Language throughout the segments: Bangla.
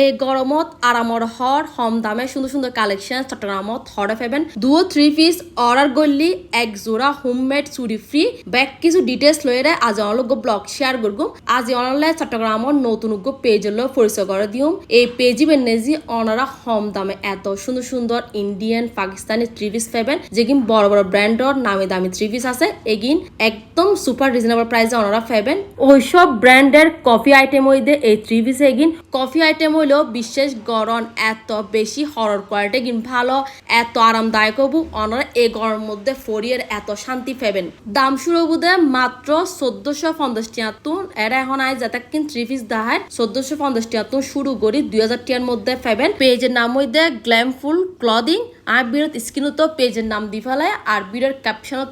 এই গরমত, আরামর হর হম দামে সুন্দর সুন্দর কালেকশন চট্টগ্রামত হরে ফেবেন দুও থ্রি পিস অর্ডার করলি, এক জোড়া হোমমেড চুরি ফ্রি ব্যাক কিছু ডিটেলস লয়ে আজ অনলোক ব্লগ শেয়ার করব আজ অনলে চট্টগ্রামত নতুন পেজ হলো পরিচয় করে দিউম এই পেজি বেনেজি অনারা হম দামে এত সুন্দর সুন্দর ইন্ডিয়ান পাকিস্তানি থ্রি পিস পাবেন। যেগিন বড় বড় ব্র্যান্ডর নামে দামি থ্রি পিস আছে। এগিন একদম সুপার রিজনেবল প্রাইসে ওনারা পাবেন। ওইসব ব্র্যান্ডের কফি আইটেম হইতে এই থ্রি পিস এগিন কফি আইটেম হইল বিশেষ গরম এত বেশি হরর কোয়ালিটি গিন ভালো, এত আরামদায়ক হবু। ওনারা এই গরমের মধ্যে ফরিয়ের এত শান্তি পাবেন। দাম শুরু বুধে মাত্র চোদ্দশো পঞ্চাশ টিয়াত্তর এরা এখন আয় যাতে কিন থ্রি পিস দাহায় চোদ্দশো পঞ্চাশ টিয়াত্তর শুরু করি দুই হাজার টিয়ার মধ্যে পাবেন। পেজের নাম হইতে গ্ল্যামফুল ক্লদিং আর বিরত স্ক্রিনত পেজের নাম দি ফেলায়, আর বিরত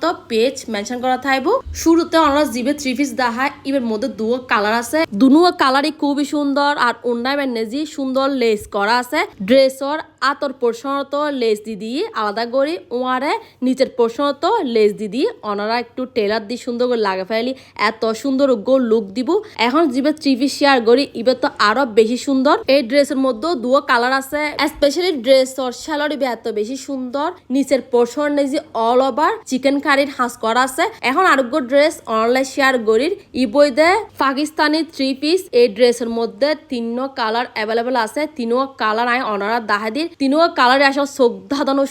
তো পেজ মেনশন করা থাকব শুরুতে আমরা জিবে থ্রি পিস দেখায় এবার মধ্যে দুও কালার আছে। দুনুয়া কালারই খুবই সুন্দর আর অন্যায় নেজি সুন্দর লেস করা আছে। ড্রেসর আতর পোর্শনত লেস দি দিয়ে আলাদা করে ওয়ারে নিচের পোর্শনত লেস দি দিয়ে ওনারা একটু টেলার দিয়ে সুন্দর করে লাগা ফেলি, এত সুন্দর গো লুক দিব। এখন থ্রি পিস শেয়ার করি এবার তো আরও বেশি সুন্দর। এই ড্রেসের মধ্যেও দুও কালার আছে স্পেশালি ড্রেসর শ্যালরি এত বেশি সুন্দর। নিচের পোর্শন নেজি অল ওভার চিকেন কারির হাঁস করা আছে। এখন আরোগ্য ড্রেস অনলাইন শেয়ার করির ইবই দে পাকিস্তানি থ্রি পিস এই ড্রেসের মধ্যে তিন কালার অ্যাভেলেবেল আছে তিনো কালার আয় অনারা দাহাদির তিনো কালার আসা চোখ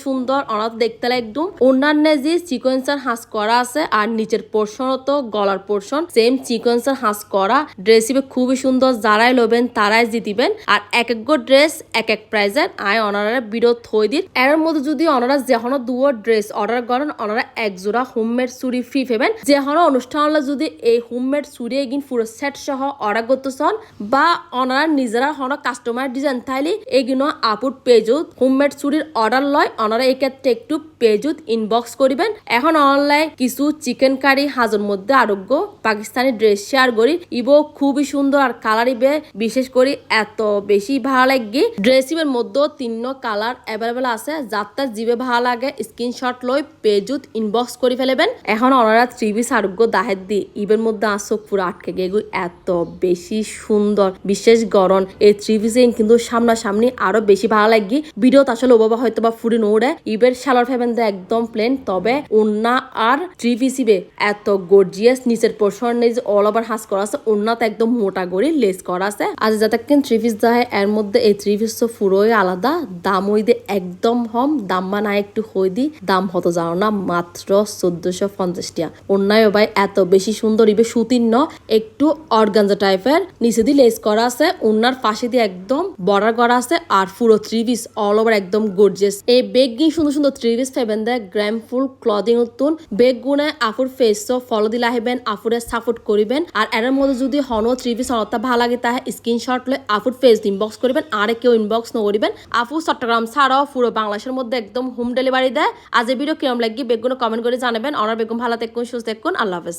সুন্দর অনার দেখতে একদম অন্যান্য যে সিকোয়েন্সার হাঁস করা আছে, আর নিচের পোর্শন তো গলার পোর্শন সেম সিকোয়েন্সার হাঁস করা। ড্রেস খুবই সুন্দর, যারাই লবেন তারাই জিতিবেন। আর এক এক ড্রেস এক এক প্রাইজের আয় অনারা বিরোধ থই দিন। এর মধ্যে যদি অনারা যেহনো দুও ড্রেস অর্ডার করেন অনারা এক জোড়া হোমমেড চুরি ফ্রি পাবেন। যেহনো অনুষ্ঠান যদি এই হোমমেড চুরি এগিন পুরো সেট সহ অর্ডার করতে চান বা অনারা নিজেরা হন কাস্টমার ডিজাইন তাইলে এগুলো আপুর পেজত, হোমমেড চুরির অর্ডার লয়, অনারা এই ক্ষেত্রে একটু পেজুত ইনবক্স করিবেন। এখন অনলাইন কিছু চিকেন কারি হাজর মধ্যে আরোগ্য, পাকিস্তানি ড্রেস শেয়ার করি। ইবো খুবই সুন্দর আর কালার ইবে, বিশেষ করে এত বেশি ভালো লাগে। ড্রেস ইবের মধ্যে তিন কালার অ্যাভেলেবেল আছে, যাত্রা জিবে ভালো লাগে স্ক্রিনশট লই পেজুত ইনবক্স করে ফেলেবেন। এখন ওনারা থ্রি পিস আরোগ্য দাহের দি, ইবের মধ্যে আসো পুরো আটকে গেগু এত বেশি সুন্দর, বিশেষ গরম এই থ্রি পিসে কিন্তু সামনাসামনি আরও বেশি ভালো লাগি। ভিডিওত আসলে ওবাবা হয়তো বা ফুরি নোড়ে। ইবের সালোয়ার ফেবেন একদম প্লেন তবে ওন্না আর থ্রি পিস ইবে এত গর্জিয়াস নিচের পোর্শন অল ওভার হাস করা আছে, ওন্নাতে একদম মোটা করে লেস করা আছে। আজ যাতে কিন থ্রি পিস এর মধ্যে এই থ্রি পিস তো পুরোই আলাদা, দাম ওই দিয়ে একদম হম দাম বা না একটু হই দি দাম হতো জানো না, মাত্র চোদ্দশো পঞ্চাশ টাকা। অন্যায় ভাই এত বেশি সুন্দর ইবে সুতির ন একটু অর্গানজা টাইপের নিচে দিয়ে লেস করা আছে ওনার পাশে দিয়ে একদম বর্ডার করা আছে, আর পুরো থ্রি পিস অল ওভার একদম গর্জিয়াস এই বেগ গিয়ে সুন্দর সুন্দর থ্রি পিস পাইবেন দেয় গ্র্যাম ফুল ক্লদিং উত্তুন বেগ গুনে আফুর ফেস ফলো দিলে আহিবেন আফুরে সাপোর্ট করিবেন। আর এর মধ্যে যদি হন থ্রি পিস অনতা ভালো লাগে, তাহে স্ক্রিনশট লয় আফুর ফেস ইনবক্স করিবেন, আর কেউ ইনবক্স নকরিবেন। আফু চট্টগ্রাম ছাড়াও পুরো বাংলাদেশের মধ্যে একদম হোম ডেলিভারি দেয়। আজ এই ভিডিও কিরম লাগি বেগুনো কমেন্ট করে জানাবেন। অনার বেগুন ভালো দেখুন সুস্থ দেখুন আল্লাহ হাফেজ।